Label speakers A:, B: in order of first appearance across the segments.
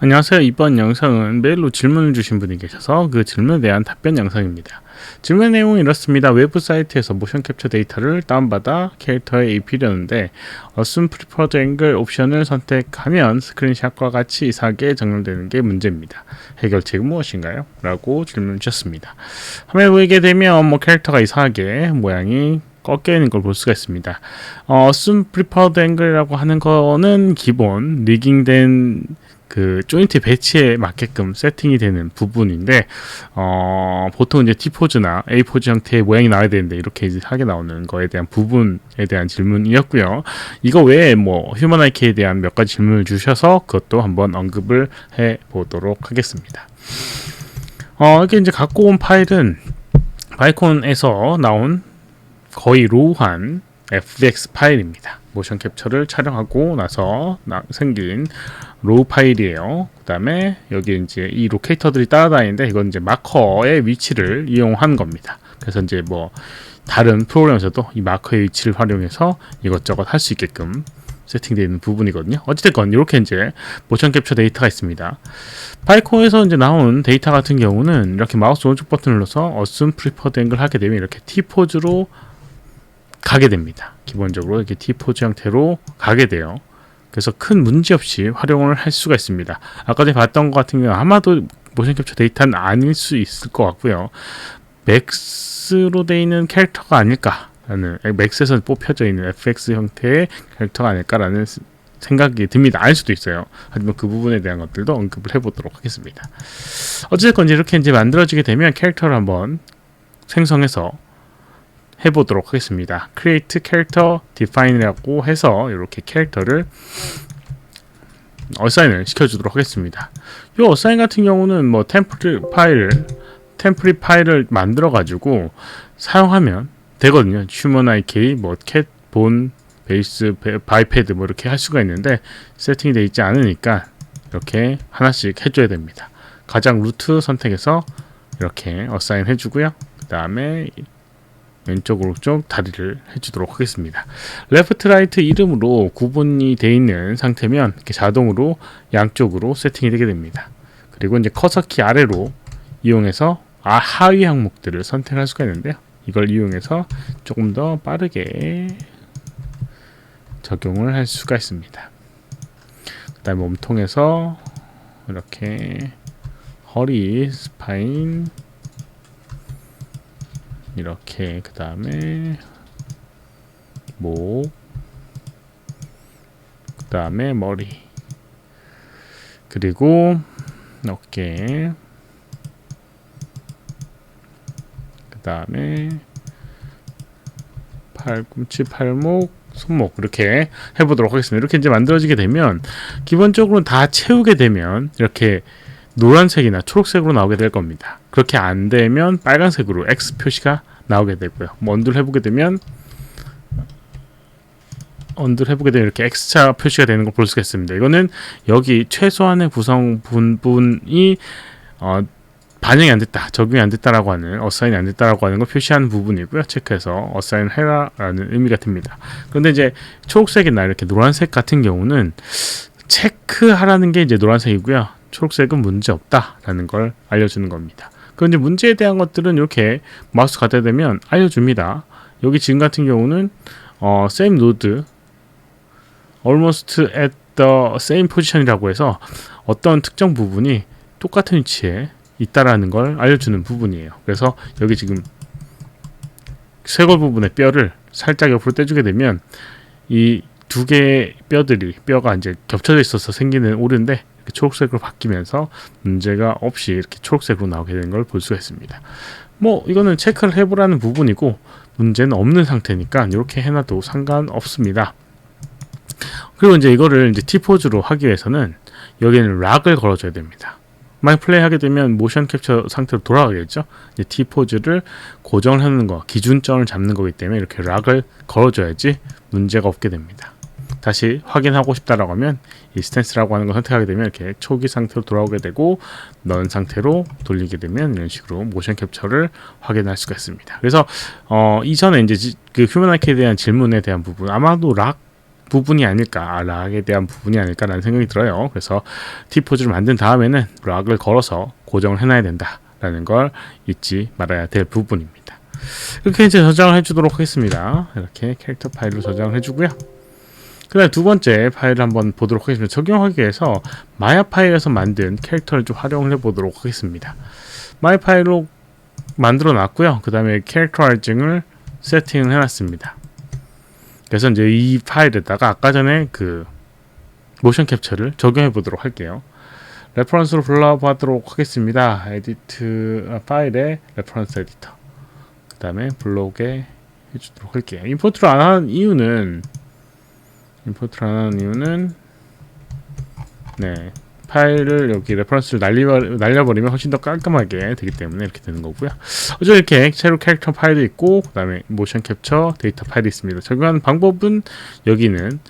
A: 안녕하세요. 이번 영상은 메일로 질문을 주신 분이 계셔서 그 질문에 대한 답변 영상입니다. 질문 내용은 이렇습니다. 외부 사이트에서 모션 캡처 데이터를 다운받아 캐릭터에 입히려는데 어순 프리퍼드 앵글 옵션을 선택하면 스크린샷과 같이 이상하게 정렬되는 게 문제입니다. 해결책은 무엇인가요? 라고 질문 주셨습니다. 화면을 보이게 되면 뭐 캐릭터가 이상하게 모양이 꺾여 있는 걸 볼 수가 있습니다. 어, 순 프리퍼드 앵글이라고 하는 거는 기본 리깅된 그 조인트 배치에 맞게끔 세팅이 되는 부분인데 어 보통 이제 T 포즈나 A 포즈 형태의 모양이 나와야 되는데 이렇게 이제 하게 나오는 거에 대한 부분에 대한 질문이었고요. 이거 외에 뭐 휴먼 IK에 대한 몇 가지 질문을 주셔서 그것도 한번 언급을 해 보도록 하겠습니다. 어 이렇게 이제 갖고 온 파일은 바이콘에서 나온 거의 로우한 FX 파일입니다. 모션 캡처를 촬영하고 나서 생긴 로우 파일이에요. 그 다음에 여기 이제 이 로케이터들이 따라다니는데 이건 이제 마커의 위치를 이용한 겁니다. 그래서 이제 뭐 다른 프로그램에서도 이 마커의 위치를 활용해서 이것저것 할 수 있게끔 세팅되어 있는 부분이거든요. 어찌됐건 이렇게 이제 모션 캡처 데이터가 있습니다. 파이콘에서 이제 나온 데이터 같은 경우는 이렇게 마우스 오른쪽 버튼을 눌러서 어순 프리퍼드 앵글 하게 되면 이렇게 T 포즈로 가게 됩니다. 기본적으로 이렇게 T 포즈 형태로 가게 돼요. 그래서 큰 문제 없이 활용을 할 수가 있습니다. 아까 전에 봤던 것 같은 경우 아마도 모션 캡처 데이터는 아닐 수 있을 것 같고요. 맥스로 되어 있는 캐릭터가 아닐까라는 맥스에서 뽑혀져 있는 FX 형태의 캐릭터가 아닐까라는 생각이 듭니다. 알 수도 있어요. 하지만 그 부분에 대한 것들도 언급을 해보도록 하겠습니다. 어쨌건 이렇게 이제 만들어지게 되면 캐릭터를 한번 생성해서 해보도록 하겠습니다. create character define이라고 해서 이렇게 캐릭터를 어사인을 시켜주도록 하겠습니다. 이 어사인 같은 경우는 뭐 템플릿 파일, 템플릿 파일을 만들어 가지고 사용하면 되거든요. 휴먼 IK, 뭐 캣, 본, 베이스, 바이패드 뭐 이렇게 할 수가 있는데 세팅이 되어 있지 않으니까 이렇게 하나씩 해줘야 됩니다. 가장 루트 선택해서 이렇게 어사인 해주고요. 그 다음에 왼쪽 오른쪽 다리를 해주도록 하겠습니다. 레프트 라이트 이름으로 구분이 되어 있는 상태면 이렇게 자동으로 양쪽으로 세팅이 되게 됩니다. 그리고 이제 커서키 아래로 이용해서 아, 하위 항목들을 선택할 수가 있는데요. 이걸 이용해서 조금 더 빠르게 적용을 할 수가 있습니다. 그 다음에 몸통에서 이렇게 허리, 스파인, 이렇게 그 다음에 목, 그 다음에 머리, 그리고 어깨, 그 다음에 팔꿈치, 팔목, 손목 이렇게 해보도록 하겠습니다. 이렇게 이제 만들어지게 되면 기본적으로 다 채우게 되면 이렇게 노란색이나 초록색으로 나오게 될 겁니다. 그렇게 안 되면 빨간색으로 X 표시가 나오게 되고요. 뭐 언두를 해보게 되면 언두를 해보게 되면 이렇게 X자 표시가 되는 걸 볼 수가 있습니다. 이거는 여기 최소한의 구성 부분이 어, 반영이 안 됐다, 적용이 안 됐다라고 하는 어사인이 안 됐다라고 하는 걸 표시하는 부분이고요. 체크해서 어사인 해라라는 의미가 듭니다. 그런데 이제 초록색이나 이렇게 노란색 같은 경우는 체크하라는 게 이제 노란색이고요. 초록색은 문제 없다라는 걸 알려주는 겁니다. 그런데 문제에 대한 것들은 이렇게 마우스 가다 되면 알려줍니다. 여기 지금 같은 경우는 어, same node, almost at the same position이라고 해서 어떤 특정 부분이 똑같은 위치에 있다라는 걸 알려주는 부분이에요. 그래서 여기 지금 쇄골 부분의 뼈를 살짝 옆으로 떼주게 되면 이 두 개의 뼈들이 뼈가 이제 겹쳐져 있어서 생기는 오류인데 초록색으로 바뀌면서 문제가 없이 이렇게 초록색으로 나오게 되는 걸 볼 수가 있습니다. 뭐 이거는 체크를 해보라는 부분이고 문제는 없는 상태니까 이렇게 해놔도 상관없습니다. 그리고 이제 이거를 이제 T포즈로 하기 위해서는 여기에는 락을 걸어줘야 됩니다. 만약 플레이 하게 되면 모션 캡처 상태로 돌아가겠죠. 이제 T포즈를 고정을 하는 거, 기준점을 잡는 거기 때문에 이렇게 락을 걸어줘야지 문제가 없게 됩니다. 다시 확인하고 싶다라고 하면 이 스탠스라고 하는 걸 선택하게 되면 이렇게 초기 상태로 돌아오게 되고 넣은 상태로 돌리게 되면 이런 식으로 모션 캡처를 확인할 수가 있습니다. 그래서 어, 이전에 이제 그 휴먼 아이에 대한 질문에 대한 부분 아마도 락 부분이 아닐까, 아, 락에 대한 부분이 아닐까라는 생각이 들어요. 그래서 T 포즈를 만든 다음에는 락을 걸어서 고정을 해놔야 된다라는 걸 잊지 말아야 될 부분입니다. 이렇게 이제 저장을 해주도록 하겠습니다. 이렇게 캐릭터 파일로 저장을 해주고요. 그 다음 두 번째 파일을 한번 보도록 하겠습니다. 적용하기 위해서 마야 파일에서 만든 캐릭터를 좀 활용을 해보도록 하겠습니다. 마야 파일로 만들어 놨고요. 그 다음에 캐릭터 할증을 세팅을 해놨습니다. 그래서 이제 이 파일에다가 아까 전에 그 모션 캡처를 적용해 보도록 할게요. 레퍼런스로 불러보도록 하겠습니다. 에디트 아, 파일에 레퍼런스 에디터. 그 다음에 블록에 해주도록 할게요. 임포트를 안 하는 이유는 임포트를 안 하는 이유는 네 파일을 여기 레퍼런스를 날려, 날려 버리면 훨씬 더 깔끔하게 되기 때문에 이렇게 되는 거고요. 어제 이렇게 새로 캐릭터 파일도 있고 그 다음에 모션 캡처 데이터 파일이 있습니다. 적용하는 방법은 여기는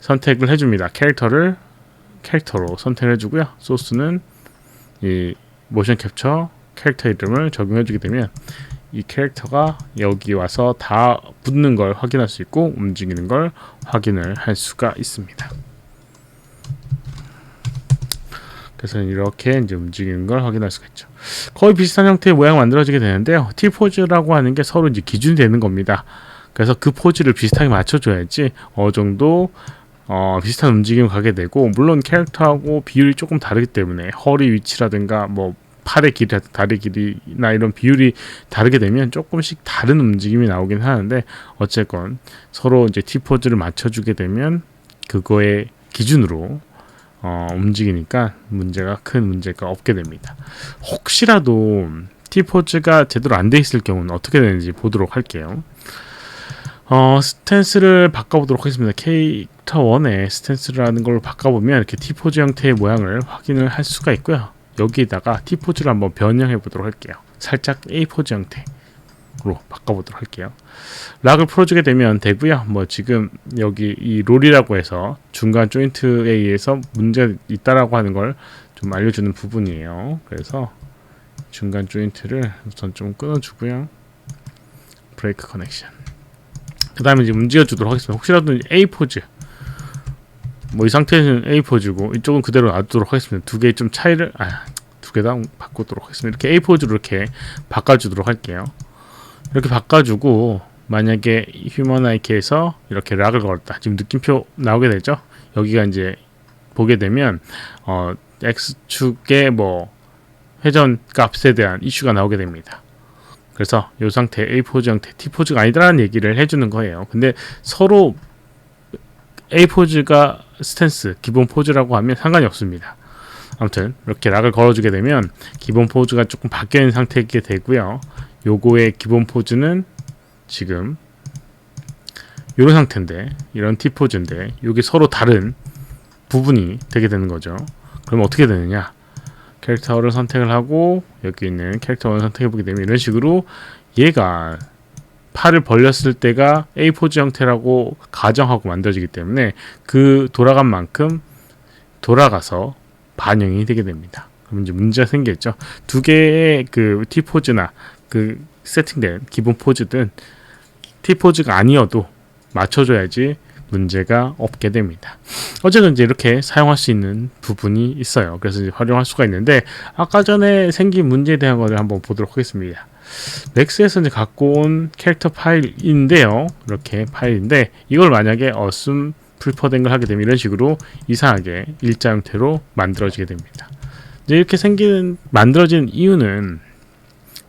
A: 선택을 해줍니다. 캐릭터를 캐릭터로 선택을 해주고요. 소스는 이 모션 캡처 캐릭터 이름을 적용해주게 되면 이 캐릭터가 여기 와서 다 붙는 걸 확인할 수 있고 움직이는 걸 확인을 할 수가 있습니다. 그래서 이렇게 이제 움직이는 걸 확인할 수가 있죠. 거의 비슷한 형태의 모양 만들어지게 되는데요. T 포즈라고 하는 게 서로 이제 기준이 되는 겁니다. 그래서 그 포즈를 비슷하게 맞춰줘야지 어느 정도 어, 비슷한 움직임을 가게 되고 물론 캐릭터하고 비율이 조금 다르기 때문에 허리 위치라든가 뭐 팔의 길이 다리 길이나 이런 비율이 다르게 되면 조금씩 다른 움직임이 나오긴 하는데 어쨌건 서로 이제 T 포즈를 맞춰주게 되면 그거의 기준으로 어, 움직이니까 문제가 큰 문제가 없게 됩니다. 혹시라도 T 포즈가 제대로 안 돼 있을 경우는 어떻게 되는지 보도록 할게요. 어, 스탠스를 바꿔보도록 하겠습니다. 캐릭터 1의 스탠스라는 걸 바꿔보면 이렇게 T 포즈 형태의 모양을 확인을 할 수가 있고요. 여기에다가 T 포즈를 한번 변형해 보도록 할게요. 살짝 A 포즈 형태로 바꿔보도록 할게요. 락을 풀어주게 되면 되고요. 뭐 지금 여기 이 롤이라고 해서 중간 조인트에 의해서 문제가 있다라고 하는 걸 좀 알려주는 부분이에요. 그래서 중간 조인트를 우선 좀 끊어주고요. 브레이크 커넥션. 그 다음에 이제 움직여주도록 하겠습니다. 혹시라도 A 포즈 뭐 이 상태는 A 포즈고 이쪽은 그대로 놔두도록 하겠습니다. 두 개의 좀 차이를 아, 두 개 다 바꾸도록 하겠습니다. 이렇게 A 포즈로 이렇게 바꿔주도록 할게요. 이렇게 바꿔주고 만약에 휴먼 아이케에서 이렇게 락을 걸었다. 지금 느낌표 나오게 되죠. 여기가 이제 보게 되면 어, x축의 뭐 회전 값에 대한 이슈가 나오게 됩니다. 그래서 이 상태 A 포즈 형태 T 포즈가 아니다라는 얘기를 해주는 거예요. 근데 서로 A 포즈가 스탠스 기본 포즈라고 하면 상관이 없습니다. 아무튼 이렇게 락을 걸어주게 되면 기본 포즈가 조금 바뀌어 있는 상태이게 되고요. 요거의 기본 포즈는 지금 이런 상태인데 이런 T 포즈인데 이게 서로 다른 부분이 되게 되는 거죠. 그럼 어떻게 되느냐? 캐릭터를 선택을 하고 여기 있는 캐릭터를 선택해 보게 되면 이런 식으로 얘가 팔을 벌렸을 때가 A 포즈 형태라고 가정하고 만들어지기 때문에 그 돌아간 만큼 돌아가서 반영이 되게 됩니다. 그럼 이제 문제가 생겼죠. 두 개의 그 T 포즈나 그 세팅된 기본 포즈든 T 포즈가 아니어도 맞춰줘야지 문제가 없게 됩니다. 어쨌든 이제 이렇게 사용할 수 있는 부분이 있어요. 그래서 활용할 수가 있는데 아까 전에 생긴 문제에 대한 것을 한번 보도록 하겠습니다. 맥스에서 이제 갖고 온 캐릭터 파일인데요. 이렇게 파일인데 이걸 만약에 어슴 풀퍼된 걸 하게 되면 이런 식으로 이상하게 일자 형태로 만들어지게 됩니다. 이제 이렇게 생기는 만들어진 이유는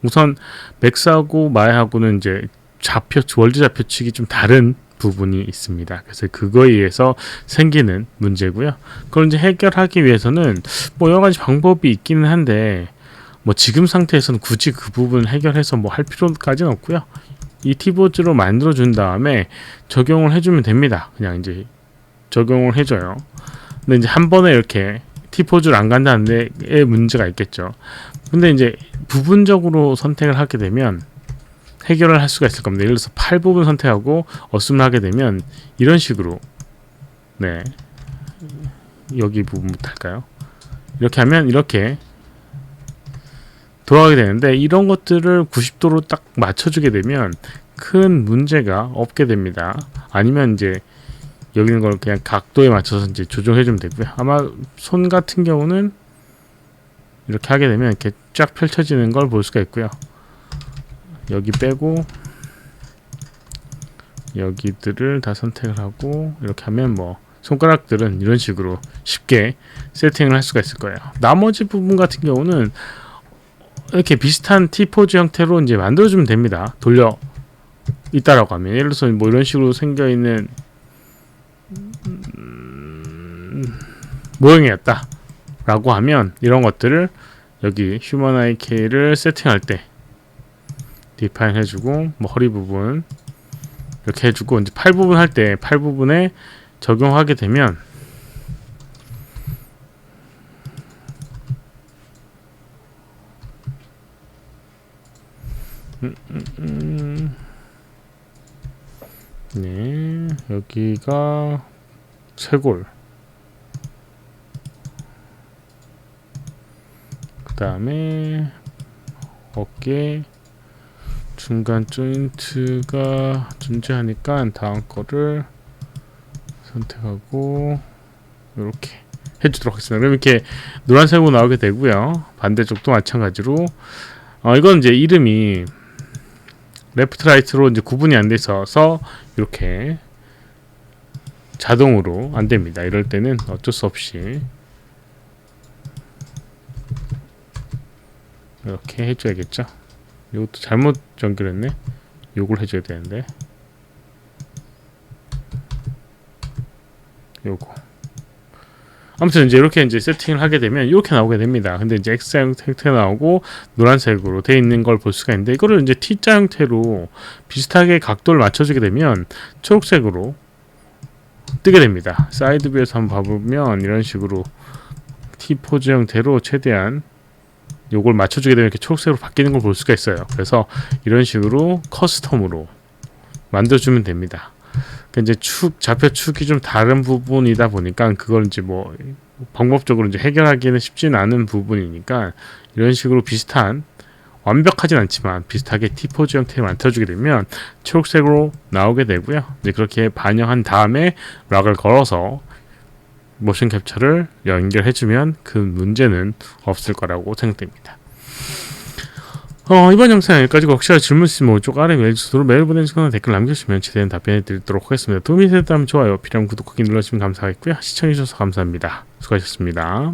A: 우선 맥스하고 마야하고는 이제 좌표 월드 좌표축이 좀 다른 부분이 있습니다. 그래서 그거에 의해서 생기는 문제고요. 그걸 이제 해결하기 위해서는 뭐 여러 가지 방법이 있기는 한데 뭐 지금 상태에서는 굳이 그 부분 해결해서 뭐 할 필요까지는 없고요. 이 티보즈로 만들어 준 다음에 적용을 해주면 됩니다. 그냥 이제 적용을 해줘요. 근데 이제 한 번에 이렇게 티포즈를 안 간다는 데에 문제가 있겠죠. 근데 이제 부분적으로 선택을 하게 되면 해결을 할 수가 있을 겁니다. 예를 들어서 팔 부분 선택하고 어슴을 하게 되면 이런 식으로 네 여기 부분부터 할까요? 이렇게 하면 이렇게 돌아가게 되는데 이런 것들을 90도로 딱 맞춰주게 되면 큰 문제가 없게 됩니다. 아니면 이제 여기 있는 걸 그냥 각도에 맞춰서 이제 조정해 주면 되고요. 아마 손 같은 경우는 이렇게 하게 되면 이렇게 쫙 펼쳐지는 걸 볼 수가 있고요. 여기 빼고 여기들을 다 선택을 하고 이렇게 하면 뭐 손가락들은 이런 식으로 쉽게 세팅을 할 수가 있을 거예요. 나머지 부분 같은 경우는 이렇게 비슷한 T포즈 형태로 이제 만들어주면 됩니다. 돌려 있다라고 하면 예를 들어서 뭐 이런 식으로 생겨 있는 음, 모형이었다라고 하면 이런 것들을 여기 휴먼 IK를 세팅할 때 디파인 해주고 뭐 허리 부분 이렇게 해주고 이제 팔 부분 할 때 팔 부분에 적용하게 되면 음, 음, 음. 네 여기가 쇄골 그 다음에 어깨 중간 조인트가 존재하니까 다음 거를 선택하고 이렇게 해주도록 하겠습니다. 그럼 이렇게 노란색으로 나오게 되고요. 반대쪽도 마찬가지로 어, 이건 이제 이름이 레프트 라이트로 이제 구분이 안 돼 있어서 이렇게 자동으로 안 됩니다. 이럴 때는 어쩔 수 없이 이렇게 해줘야겠죠. 이것도 잘못 연결했네. 요걸 해줘야 되는데. 요거. 아무튼 이제 이렇게 이제 세팅을 하게 되면 이렇게 나오게 됩니다. 근데 이제 X 형태 나오고 노란색으로 돼 있는 걸 볼 수가 있는데 이거를 이제 T자 형태로 비슷하게 각도를 맞춰주게 되면 초록색으로 뜨게 됩니다. 사이드 뷰에서 한번 봐보면 이런 식으로 T 포즈 형태로 최대한 요걸 맞춰주게 되면 이렇게 초록색으로 바뀌는 걸 볼 수가 있어요. 그래서 이런 식으로 커스텀으로 만들어주면 됩니다. 그 이제 축 좌표 축이 좀 다른 부분이다 보니까 그걸 이제 뭐 방법적으로 이제 해결하기는 쉽지는 않은 부분이니까 이런 식으로 비슷한 완벽하진 않지만 비슷하게 T포즈 형태를 만들어주게 되면 초록색으로 나오게 되고요. 이제 그렇게 반영한 다음에 락을 걸어서 모션 캡처를 연결해주면 그 문제는 없을 거라고 생각됩니다. 어, 이번 영상 여기까지고 혹시나 질문 있으면 오쪽 아래 메일 주소로 메일 보내주거나 댓글 남겨주시면 최대한 답변해 드리도록 하겠습니다. 도움이 됐다면 좋아요, 필요하면 구독하기 눌러주시면 감사하겠고요. 시청해주셔서 감사합니다. 수고하셨습니다.